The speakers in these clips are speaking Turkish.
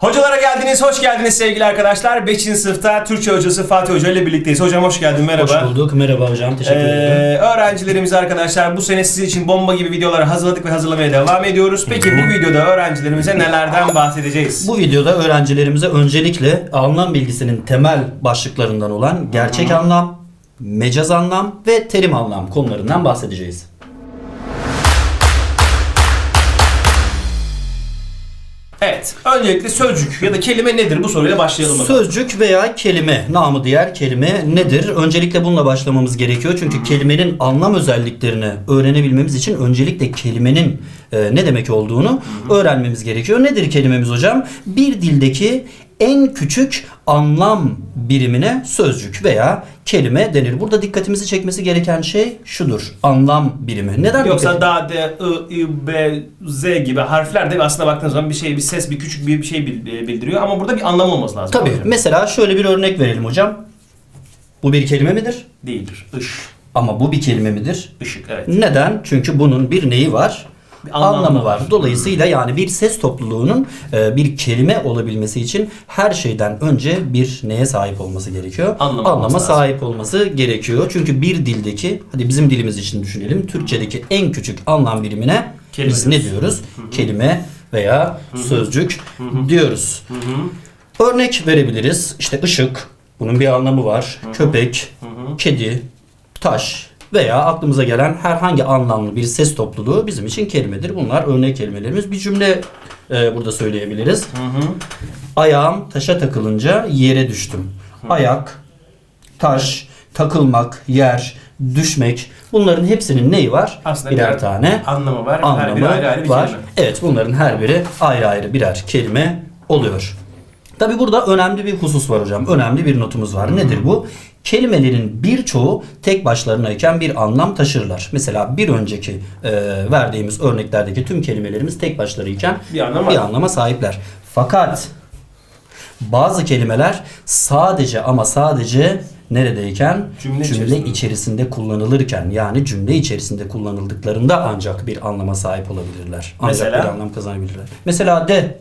Hocalara geldiniz, hoş geldiniz sevgili arkadaşlar. 5. sınıfta Türkçe hocası Fatih Hoca ile birlikteyiz. Hocam hoş geldin, merhaba. Hoş bulduk. Merhaba hocam. Teşekkür ederim. Ee, öğrencilerimiz arkadaşlar bu sene sizin için bomba gibi videoları hazırladık ve hazırlamaya devam ediyoruz. Peki bu videoda öğrencilerimize nelerden bahsedeceğiz? Bu videoda öğrencilerimize öncelikle anlam bilgisinin temel başlıklarından olan gerçek anlam, mecaz anlam ve terim anlam konularından bahsedeceğiz. Evet, öncelikle sözcük ya da kelime nedir bu soruyla başlayalım. bakalım. Sözcük veya kelime, namı diğer kelime nedir? Öncelikle bununla başlamamız gerekiyor. Çünkü kelimenin anlam özelliklerini öğrenebilmemiz için öncelikle kelimenin e, ne demek olduğunu öğrenmemiz gerekiyor. Nedir kelimemiz hocam? Bir dildeki en küçük anlam birimine sözcük veya kelime denir. Burada dikkatimizi çekmesi gereken şey şudur. Anlam birimi. Neden Yoksa dikkat- da, d, i, i, b, z gibi harfler de aslında baktığınız zaman bir şey, bir ses, bir küçük bir şey bil- bildiriyor ama burada bir anlam olması lazım. Tabii. Hocam. Mesela şöyle bir örnek verelim hocam. Bu bir kelime midir? Değildir. Iş, Ama bu bir kelime midir? ışık evet. Neden? Çünkü bunun bir neyi var? Bir anlamı Anlamı var. var. Dolayısıyla yani bir ses topluluğunun e, bir kelime olabilmesi için her şeyden önce bir neye sahip olması gerekiyor? Anlam olması Anlama lazım. sahip olması gerekiyor. Çünkü bir dildeki, hadi bizim dilimiz için düşünelim. Türkçedeki en küçük anlam birimine Kelime biz ne diyoruz? Kelime veya sözcük diyoruz. Örnek verebiliriz. İşte ışık, bunun bir anlamı var. Köpek, kedi, taş veya aklımıza gelen herhangi anlamlı bir ses topluluğu bizim için kelimedir. Bunlar örnek kelimelerimiz. Bir cümle e, burada söyleyebiliriz. Ayağım taşa takılınca yere düştüm. Ayak, taş, takılmak, yer, düşmek bunların hepsinin neyi var? Aslında birer birer tane Anlamı var. Her anlamı biri ayrı ayrı bir var. kelime. Evet bunların her biri ayrı ayrı birer kelime oluyor. Tabi burada önemli bir husus var hocam. Önemli bir notumuz var. Nedir bu? Kelimelerin birçoğu tek başlarınayken bir anlam taşırlar. Mesela bir önceki e, verdiğimiz örneklerdeki tüm kelimelerimiz tek başlarıyken Bir anlam bir var. anlama sahipler. Fakat bazı kelimeler sadece ama sadece neredeyken Cümle cümle, içerisinde. içerisinde kullanılırken yani cümle içerisinde kullanıldıklarında ancak bir anlama sahip olabilirler. Ancak Mesela? bir anlam kazanabilirler. Mesela de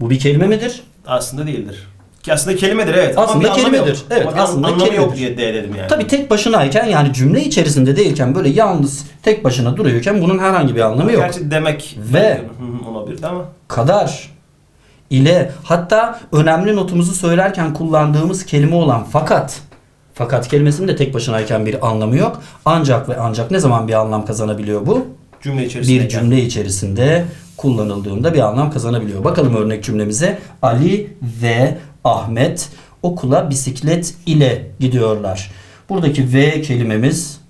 bu bir kelime midir? Aslında değildir. Ki aslında kelimedir evet. Aslında ama bir anlamı kelimedir. Yok. Evet, Ama bir aslında anlamı yok kelimedir. diye de dedim yani. Tabi tek başınayken yani cümle içerisinde değilken böyle yalnız tek başına duruyorken bunun herhangi bir anlamı yok. Gerçi demek Ve- hı, olabilir ama kadar ile hatta önemli notumuzu söylerken kullandığımız kelime olan fakat fakat kelimesinin de tek başınayken bir anlamı yok. Ancak ve ancak ne zaman bir anlam kazanabiliyor bu? cümle içerisinde. Bir cümle içerisinde kullanıldığında bir anlam kazanabiliyor. Bakalım örnek cümlemize. Ali ve Ahmet okula bisiklet ile gidiyorlar. Buradaki ve kelimemiz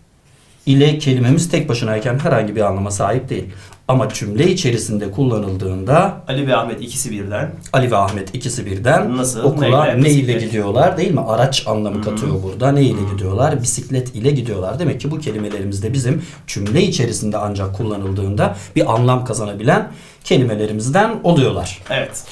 ile kelimemiz tek başınayken herhangi bir anlama sahip değil. Ama cümle içerisinde kullanıldığında Ali ve Ahmet ikisi birden. Ali ve Ahmet ikisi birden Nasıl? okula Neyle? ne ile Bisiklet. gidiyorlar değil mi? Araç anlamı katıyor burada. Ne ile gidiyorlar? Bisiklet ile gidiyorlar. Demek ki bu kelimelerimiz de bizim cümle içerisinde ancak kullanıldığında bir anlam kazanabilen kelimelerimizden oluyorlar. Evet.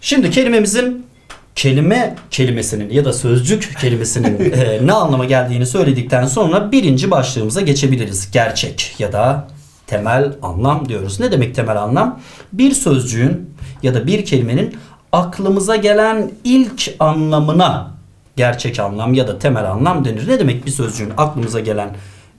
Şimdi kelimemizin kelime kelimesinin ya da sözcük kelimesinin e, ne anlama geldiğini söyledikten sonra birinci başlığımıza geçebiliriz. Gerçek ya da temel anlam diyoruz. Ne demek temel anlam? Bir sözcüğün ya da bir kelimenin aklımıza gelen ilk anlamına gerçek anlam ya da temel anlam denir. Ne demek bir sözcüğün aklımıza gelen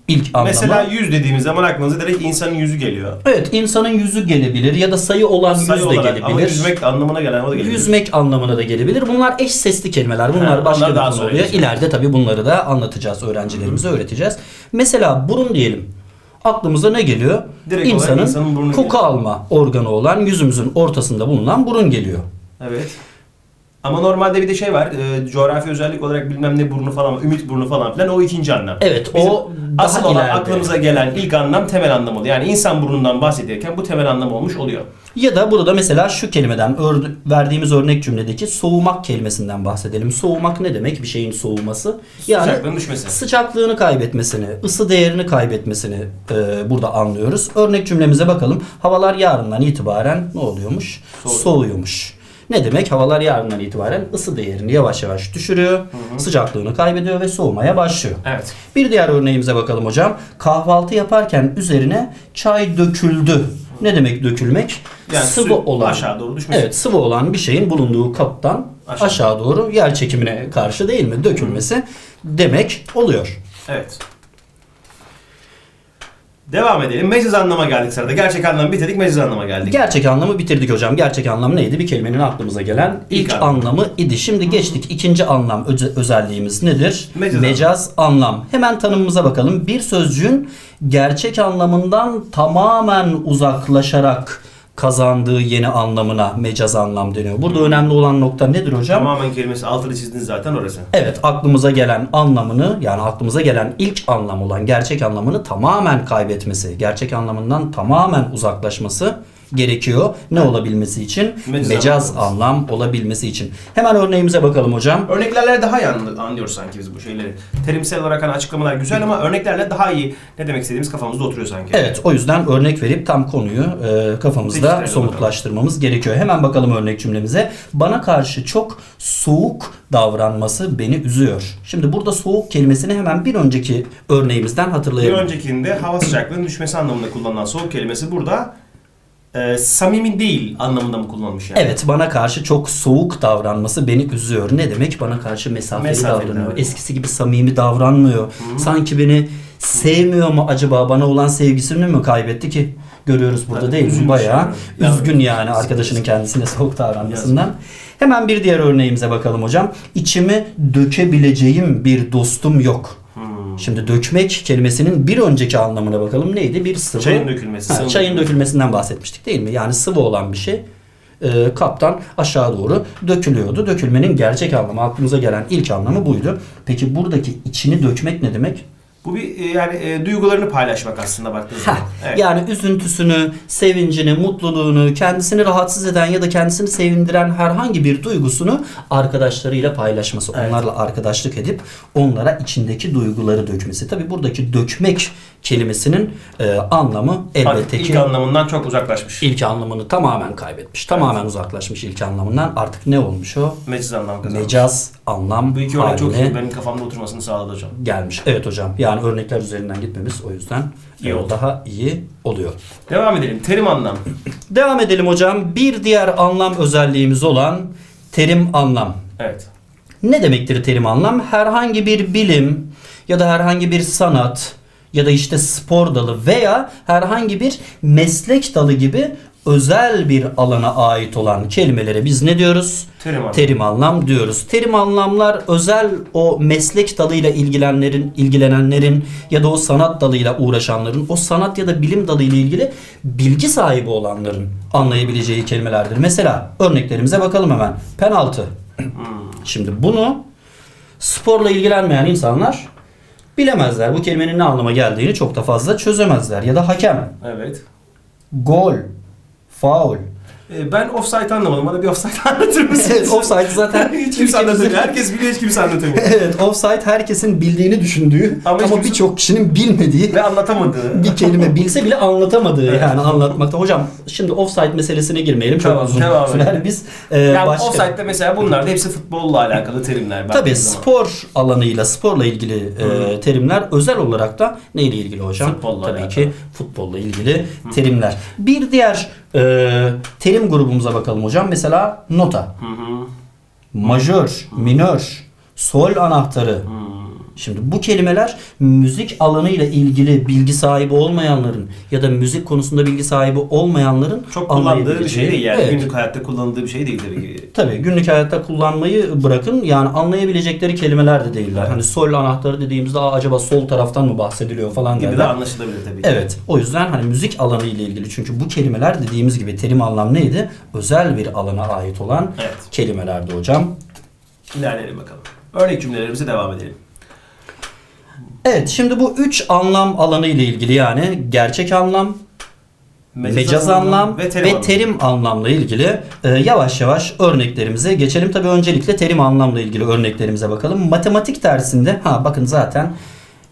ilk anlamı? Mesela yüz dediğimiz zaman aklınıza direkt insanın yüzü geliyor. evet insanın yüzü gelebilir ya da sayı olan Sayı yüz de olarak gelebilir. ama yüzmek anlamına gelen o da gelebilir. Yüzmek anlamına da gelebilir. Bunlar eş sesli kelimeler. Bunlar Ha, başka bir daha konu sonra oluyor. geçelim. İleride tabii bunları da anlatacağız. Öğrencilerimize öğreteceğiz. Mesela burun diyelim. Aklımıza ne geliyor? Direkt İnsanın, koku geliyor. alma organı olan yüzümüzün ortasında bulunan burun geliyor. Evet. Ama normalde bir de şey var. E, coğrafi özellik olarak bilmem ne burnu falan, ümit burnu falan filan o ikinci anlam. Evet, Bizim o daha asıl olan ileride. aklımıza gelen ilk anlam temel anlam oluyor. Yani insan burnundan bahsederken bu temel anlam olmuş oluyor. Ya da burada mesela şu kelimeden ör- verdiğimiz örnek cümledeki soğumak kelimesinden bahsedelim. Soğumak ne demek? Bir şeyin soğuması. Yani Sıcaklığın düşmesi. sıcaklığını kaybetmesini, ısı değerini kaybetmesini e, burada anlıyoruz. Örnek cümlemize bakalım. Havalar yarından itibaren ne oluyormuş? Soğuyor. Soğuyormuş. Ne demek? Havalar yarından itibaren ısı değerini yavaş yavaş düşürüyor, sıcaklığını kaybediyor ve soğumaya başlıyor. Evet. Bir diğer örneğimize bakalım hocam. Kahvaltı yaparken üzerine çay döküldü Ne demek dökülmek? Yani sıvı olan. aşağı doğru düşmesi. Evet, sıvı olan bir şeyin bulunduğu kaptan Aşağı. aşağı, doğru yer çekimine karşı değil mi? Dökülmesi demek oluyor. Evet. Devam edelim. Mecaz anlama geldik sırada. Gerçek anlamı bitirdik, mecaz anlama geldik. Gerçek anlamı bitirdik hocam. Gerçek anlam neydi? Bir kelimenin aklımıza gelen ilk, İlk anlam. anlamı idi. Şimdi geçtik ikinci anlam öze- özelliğimiz nedir? Mecaz anlam. anlam. Hemen tanımımıza bakalım. Bir sözcüğün gerçek anlamından tamamen uzaklaşarak kazandığı yeni anlamına mecaz anlam deniyor. Burada önemli olan nokta nedir hocam? Tamamen kelimesi altını çizdiniz zaten orası. Evet aklımıza gelen anlamını yani aklımıza gelen ilk anlam olan gerçek anlamını tamamen kaybetmesi, gerçek anlamından tamamen uzaklaşması gerekiyor. Ne olabilmesi için? Mecaz anlam olabilmesi için. Hemen örneğimize bakalım hocam. Örneklerle daha iyi anlı- anlıyoruz sanki biz bu şeyleri. Terimsel olarak hani açıklamalar güzel ama örneklerle daha iyi ne demek istediğimiz kafamızda oturuyor sanki. Evet o yüzden örnek verip tam konuyu e, kafamızda Pekiştirelim somutlaştırmamız gerekiyor. Hemen bakalım örnek cümlemize. Bana karşı çok soğuk davranması beni üzüyor. Şimdi burada soğuk kelimesini hemen bir önceki örneğimizden Bir hatırlayalım. öncekinde hava sıcaklığının düşmesi anlamında kullanılan soğuk kelimesi burada e, samimi değil anlamında mı kullanılmış yani? Evet bana karşı çok soğuk davranması beni üzüyor. Ne demek? Bana karşı mesafeli, Mesafeli davranıyor. davranıyor. Eskisi gibi samimi davranmıyor. Sanki beni sevmiyor mu acaba? Bana olan sevgisini mi kaybetti ki? Görüyoruz burada Evet, değil mi? üzülmüş Bayağı yani. üzgün yani arkadaşının kendisine soğuk davranmasından. Hemen bir diğer örneğimize bakalım hocam. İçimi dökebileceğim bir dostum yok. Şimdi dökmek kelimesinin bir önceki anlamına bakalım. Neydi? Bir sıvı. Çayın dökülmesi. Ha, çayın dökülmesi. dökülmesinden bahsetmiştik değil mi? Yani sıvı olan bir şey e, kaptan aşağı doğru dökülüyordu. Dökülmenin gerçek anlamı, aklımıza gelen ilk anlamı buydu. Peki buradaki içini dökmek ne demek? Bu bir e, yani e, duygularını paylaşmak aslında baktığınız zaman. Evet. Yani üzüntüsünü, sevincini, mutluluğunu, kendisini rahatsız eden ya da kendisini sevindiren herhangi bir duygusunu arkadaşlarıyla paylaşması. Evet. Onlarla arkadaşlık edip onlara içindeki duyguları dökmesi. Tabi buradaki dökmek kelimesinin e, anlamı elbette Artık ilk ki anlamından çok uzaklaşmış. ilk anlamını tamamen kaybetmiş. Tamamen uzaklaşmış ilk anlamından. Artık ne olmuş o? Meciz anlam kazanmış. Mecaz anlam Bu iki örnek çok iyi. haline Benim kafamda oturmasını sağladı hocam. gelmiş. Evet hocam. Yani örnekler üzerinden gitmemiz o yüzden İyi e, oldu. daha iyi oluyor. Devam edelim. Terim anlam. Devam edelim hocam. Bir diğer anlam özelliğimiz olan terim anlam. Evet. Ne demektir terim anlam? Herhangi bir bilim ya da herhangi bir sanat ya da işte spor dalı veya herhangi bir meslek dalı gibi özel bir alana ait olan kelimelere biz ne diyoruz? Terim anlam. Terim anlam diyoruz. Terim anlamlar özel o meslek dalıyla ilgilenenlerin, ilgilenenlerin ya da o sanat dalıyla uğraşanların, o sanat ya da bilim dalıyla ilgili bilgi sahibi olanların anlayabileceği kelimelerdir. Mesela örneklerimize bakalım hemen. Penaltı. Şimdi bunu sporla ilgilenmeyen insanlar bilemezler. Bu kelimenin ne anlama geldiğini çok da fazla çözemezler. Ya da hakem, Evet. gol, faul. E, ben offside anlamadım. Bana bir offside anlatır mısın? Evet, offside zaten hiç kimse anlatamıyor. Herkes biliyor hiç kimse anlatamıyor. Evet, offside herkesin bildiğini düşündüğü Ama ama, birçok kişinin bilmediği Ve anlatamadığı. bir kelime bilse bile anlatamadığı Evet. yani anlatmakta. Hocam şimdi offside meselesine girmeyelim. Çok Tamam, uzun devam sürer. Biz e, Yani başka... offside'de mesela bunlar da hepsi futbolla alakalı terimler. Tabii spor alanıyla, sporla ilgili e, terimler özel olarak da neyle ilgili hocam? Futbolla Tabii alakalı. ki futbolla ilgili terimler. Bir diğer e, terim grubumuza bakalım hocam. Mesela nota, Hı hı. majör, minör, sol anahtarı. Hmm. Şimdi bu kelimeler müzik alanıyla ilgili bilgi sahibi olmayanların ya da müzik konusunda bilgi sahibi olmayanların Çok kullandığı bir şey değil yani. Evet. Günlük hayatta kullanıldığı bir şey değil tabii ki. Tabii günlük hayatta kullanmayı bırakın yani anlayabilecekleri kelimeler de değiller. Hani sol anahtarı dediğimizde Aa, acaba sol taraftan mı bahsediliyor falan Gibi de anlaşılabilir tabii ki. Evet o yüzden hani müzik alanı ile ilgili çünkü bu kelimeler dediğimiz gibi terim anlam neydi? Özel bir alana ait olan Evet. kelimelerdi hocam. İlerleyelim bakalım. Örnek cümlelerimize devam edelim. Evet şimdi bu üç anlam alanı ile ilgili yani gerçek anlam, mecaz, anlam ve terim, anlam. anlamla ilgili e, yavaş yavaş örneklerimize geçelim. Tabii öncelikle terim anlamla ilgili örneklerimize bakalım. Matematik dersinde ha bakın zaten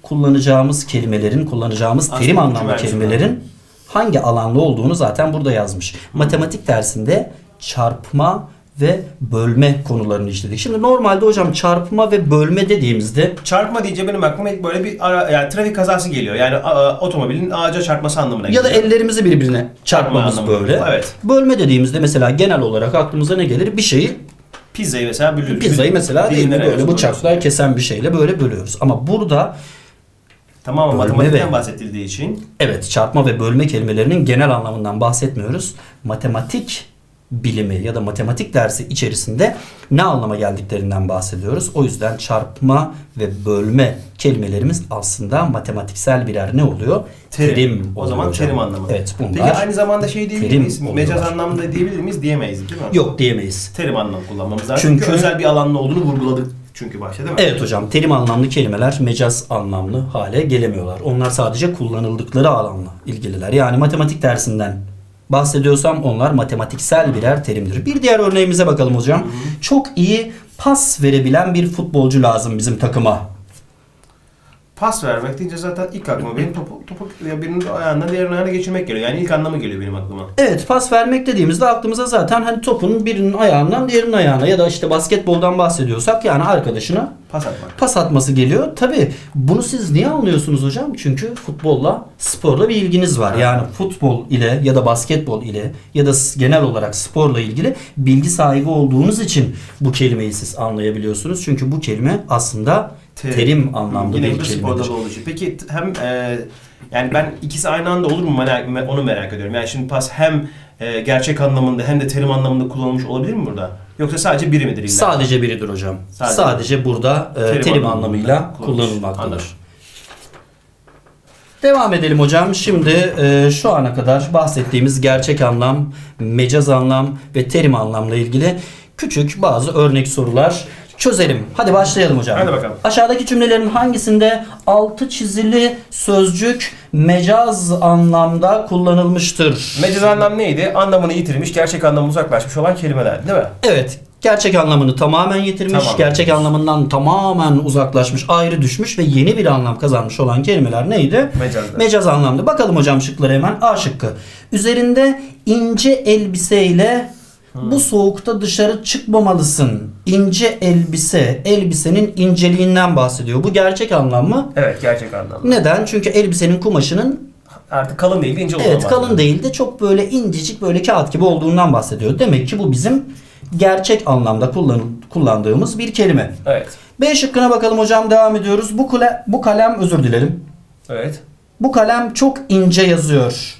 kullanacağımız kelimelerin, kullanacağımız Aslında terim anlamlı kelimelerin hangi alanda olduğunu zaten burada yazmış. Matematik dersinde çarpma ve bölme konularını işledik. Şimdi normalde hocam çarpma ve bölme dediğimizde Çarpma deyince benim aklıma ilk böyle bir ara, yani trafik kazası geliyor. Yani a- otomobilin ağaca çarpması anlamına ya da geliyor. ellerimizi birbirine çarpmamız anlamında. böyle. Evet. Bölme dediğimizde mesela genel olarak aklımıza ne gelir? Bir şeyi Pizzayı mesela bölüyoruz. pizzayı mesela değil mi? Böyle bıçakla kesen bir şeyle böyle bölüyoruz. Ama burada Bölme matematikten ve- bahsedildiği için Evet, çarpma ve bölme kelimelerinin genel anlamından bahsetmiyoruz. Matematik bilimi ya da matematik dersi içerisinde ne anlama geldiklerinden bahsediyoruz. O yüzden çarpma ve bölme kelimelerimiz aslında matematiksel birer ne oluyor? terim. o oluyor zaman hocam. terim anlamı. Evet, bunlar Peki aynı zamanda şey diyebilir terim miyiz? Mecaz oluyorlar. anlamda diyebilir miyiz? Diyemeyiz değil mi? yok diyemeyiz. Terim anlamı kullanmamız lazım. Çünkü, Çünkü- özel bir alanlı olduğunu vurguladık çünkü başta değil mi? Evet hocam, terim anlamlı kelimeler mecaz anlamlı hale gelemiyorlar. Onlar sadece kullanıldıkları alanla ilgililer. Yani matematik dersinden bahsediyorsam onlar matematiksel birer terimdir. Bir diğer örneğimize bakalım hocam. Çok iyi pas verebilen bir futbolcu lazım bizim takıma. Pas vermek deyince zaten ilk aklıma benim topu, topu ya birinin ayağından diğerinin ayağına geçirmek geliyor. Yani ilk anlamı geliyor benim aklıma. Evet pas vermek dediğimizde aklımıza zaten hani topun birinin ayağından diğerinin ayağına ya da işte basketboldan bahsediyorsak yani arkadaşına Pas atmak. pas atması geliyor. Tabi bunu siz niye anlıyorsunuz hocam? Çünkü futbolla, sporla bir ilginiz var. Yani futbol ile ya da basketbol ile ya da genel olarak sporla ilgili bilgi sahibi olduğunuz için bu kelimeyi siz anlayabiliyorsunuz. Çünkü bu kelime aslında terim, anlamda Yine bir bu sporda kelimedir. da olduğu için. Peki hem e, yani ben ikisi aynı anda olur mu merak, me- onu merak ediyorum. Yani şimdi pas hem e, gerçek anlamında hem de terim anlamında kullanılmış olabilir mi burada? Yoksa sadece biri midir illa? Sadece biridir hocam. Sadece- Sadece, burada e, Terim terim, anlamıyla kullanılmaktadır. Anladım. Devam edelim hocam. Şimdi e, şu ana kadar bahsettiğimiz gerçek anlam, mecaz anlam ve terim anlamla ilgili küçük bazı örnek sorular çözelim. Hadi başlayalım hocam. Hadi bakalım. Aşağıdaki cümlelerin hangisinde altı çizili sözcük mecaz anlamda kullanılmıştır? Mecaz anlam neydi? Anlamını yitirmiş, gerçek anlamı uzaklaşmış olan kelimeler değil mi? Evet. Gerçek anlamını tamamen yitirmiş, Tamamen. gerçek anlamından tamamen uzaklaşmış, ayrı düşmüş ve yeni bir anlam kazanmış olan kelimeler neydi? Mecazda. Mecaz anlamda. Bakalım hocam şıkları hemen. A şıkkı. Üzerinde ince elbiseyle bu soğukta dışarı çıkmamalısın. İnce elbise, elbisenin inceliğinden bahsediyor. Bu gerçek anlam mı? Evet, gerçek anlam. Neden? Çünkü elbisenin kumaşının Artık kalın değil, ince evet olamaz. kalın değil de çok böyle incecik böyle kağıt gibi olduğundan bahsediyor. Demek ki bu bizim gerçek anlamda kullan kullandığımız bir kelime. Evet. B şıkkına bakalım hocam devam ediyoruz. Bu kule, bu kalem özür dilerim. Evet. Bu kalem çok ince yazıyor.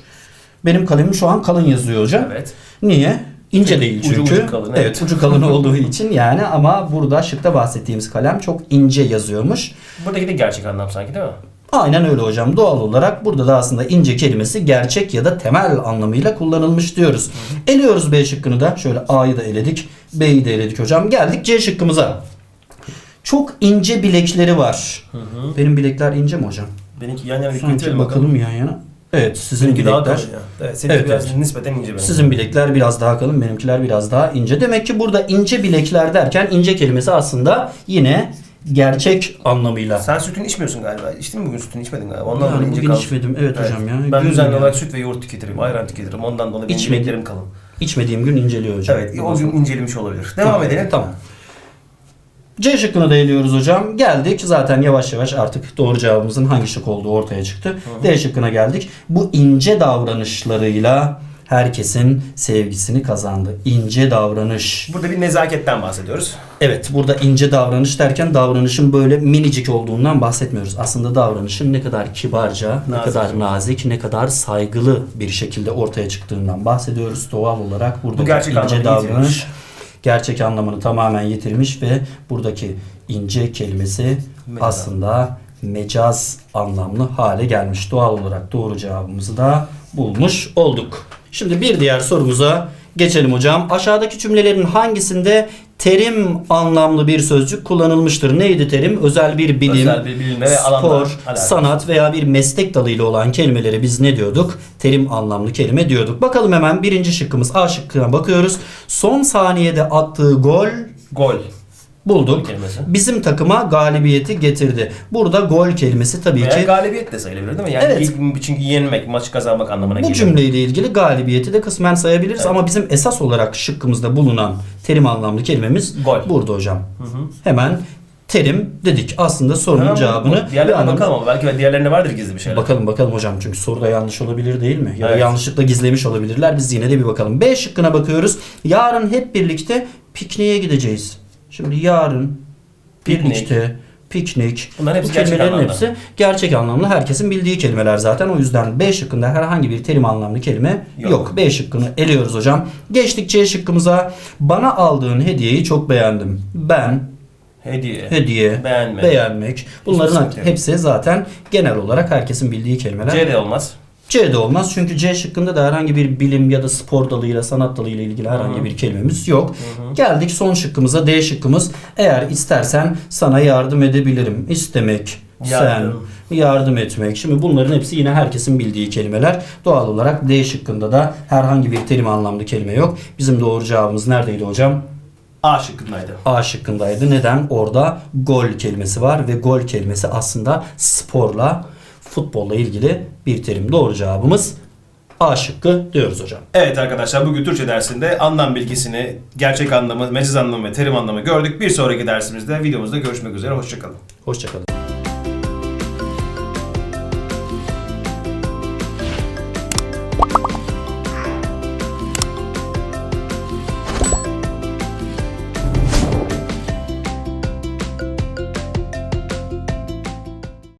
Benim kalemim şu an kalın yazıyor hocam. Evet. Niye? İnce Çünkü değil ucu çünkü. ucu kalın, evet. evet. ucu kalın olduğu için yani ama burada şıkta bahsettiğimiz kalem çok ince yazıyormuş. Buradaki de gerçek anlam sanki değil mi? Aynen öyle hocam. Doğal olarak burada da aslında ince kelimesi gerçek ya da temel anlamıyla kullanılmış diyoruz. Eliyoruz B şıkkını da. Şöyle A'yı da eledik. B'yi de eledik hocam. Geldik C şıkkımıza. Çok ince bilekleri var. Benim bilekler ince mi hocam? Benimki yan yana bir Sanki getirelim bakalım yan yana. Evet sizin Benimki daha bilekler. kalın ya. Evet, seninki Evet, biraz evet. nispeten ince benim. Sizin bilekler biraz daha kalın, benimkiler biraz daha ince. Demek ki burada ince bilekler derken ince kelimesi aslında yine gerçek anlamıyla. Sen sütünü içmiyorsun galiba. İçtin mi bugün sütünü içmedin galiba. Ondan Yani dolayı ince bugün kaldı. içmedim. Evet, hocam ya. Ben düzenli olarak süt ve yoğurt tüketirim. Ayran tüketirim. Ondan dolayı benim İçmedim. bileklerim kalın. İçmediğim gün inceliyor hocam. Evet. O gün incelemiş olabilir. Devam Tamam, edelim. Tamam. C şıkkını da eliyoruz hocam. Geldik. Zaten yavaş yavaş artık doğru cevabımızın hangi şık olduğu ortaya çıktı. D şıkkına geldik. Bu ince davranışlarıyla herkesin sevgisini kazandı. İnce davranış. Burada bir nezaketten bahsediyoruz. Evet burada ince davranış derken davranışın böyle minicik olduğundan bahsetmiyoruz. Aslında davranışın ne kadar kibarca, ne Nazik. kadar nazik, ne kadar saygılı bir şekilde ortaya çıktığından bahsediyoruz. Doğal olarak buradaki gerçek ince davranış yitirmiş. Gerçek anlamını tamamen yitirmiş ve buradaki ince kelimesi Mecaz. aslında mecaz anlamlı hale gelmiş. Doğal olarak doğru cevabımızı da bulmuş olduk. Şimdi bir diğer sorumuza geçelim hocam. Aşağıdaki cümlelerin hangisinde terim anlamlı bir sözcük kullanılmıştır? Neydi terim? Özel bir bilim, Özel bir bilimle ve spor, alakalı. sanat veya bir meslek dalıyla olan kelimeleri biz ne diyorduk? Terim anlamlı kelime diyorduk. Bakalım hemen birinci şıkkımız A şıkkına bakıyoruz. Son saniyede attığı gol Gol. Bulduk. kelimesi. Bizim takıma galibiyeti getirdi. Burada gol kelimesi tabii Veya ki galibiyet de sayılabilir değil mi? Yani Evet. ilk- çünkü yenmek, maçı kazanmak anlamına bu geliyor. cümleyle ilgili galibiyeti de kısmen sayabiliriz ama bizim esas olarak şıkkımızda bulunan terim anlamlı kelimemiz Gol. burada hocam. Hemen terim dedik. Aslında sorunun Tamam, cevabını bu- Diğerlerine bir anlam- bakalım ama belki diğerlerinde vardır gizli bir şeyler. Bakalım bakalım hocam çünkü soruda yanlış olabilir değil mi? Ya da Evet. yanlışlıkla gizlemiş olabilirler. Biz yine de bir bakalım. B şıkkına bakıyoruz. Yarın hep birlikte pikniğe gideceğiz. Şimdi yarın birlikte piknik. Bunların hepsi Bu gerçek kelimelerin anlamda. hepsi gerçek anlamlı. Herkesin bildiği kelimeler zaten. O yüzden B şıkkında herhangi bir terim anlamlı kelime yok. Yok. B şıkkını eliyoruz hocam. Geçtik C şıkkımıza. Bana aldığın hediyeyi çok beğendim. Ben, Hediye. hediye, Beğenme. beğenmek. Bunların sıkıntı yok. hepsi zaten genel olarak herkesin bildiği kelimeler. C de olmaz. C de olmaz çünkü C şıkkında da herhangi bir bilim ya da spor dalıyla sanat dalıyla ilgili herhangi bir kelimemiz yok. Geldik son şıkkımıza D şıkkımız. Eğer istersen sana yardım edebilirim. İstemek, Yardım. sen, yardım etmek. Şimdi bunların hepsi yine herkesin bildiği kelimeler. Doğal olarak D şıkkında da herhangi bir terim anlamlı kelime yok. Bizim doğru cevabımız neredeydi hocam? A şıkkındaydı. A şıkkındaydı. Neden? Orada gol kelimesi var ve gol kelimesi aslında sporla, futbolla ilgili bir terim. Doğru cevabımız A şıkkı diyoruz hocam. Evet arkadaşlar bugün Türkçe dersinde anlam bilgisini, gerçek anlamı, meciz anlamı ve terim anlamı gördük. Bir sonraki dersimizde videomuzda görüşmek üzere. Hoşçakalın. Hoşçakalın.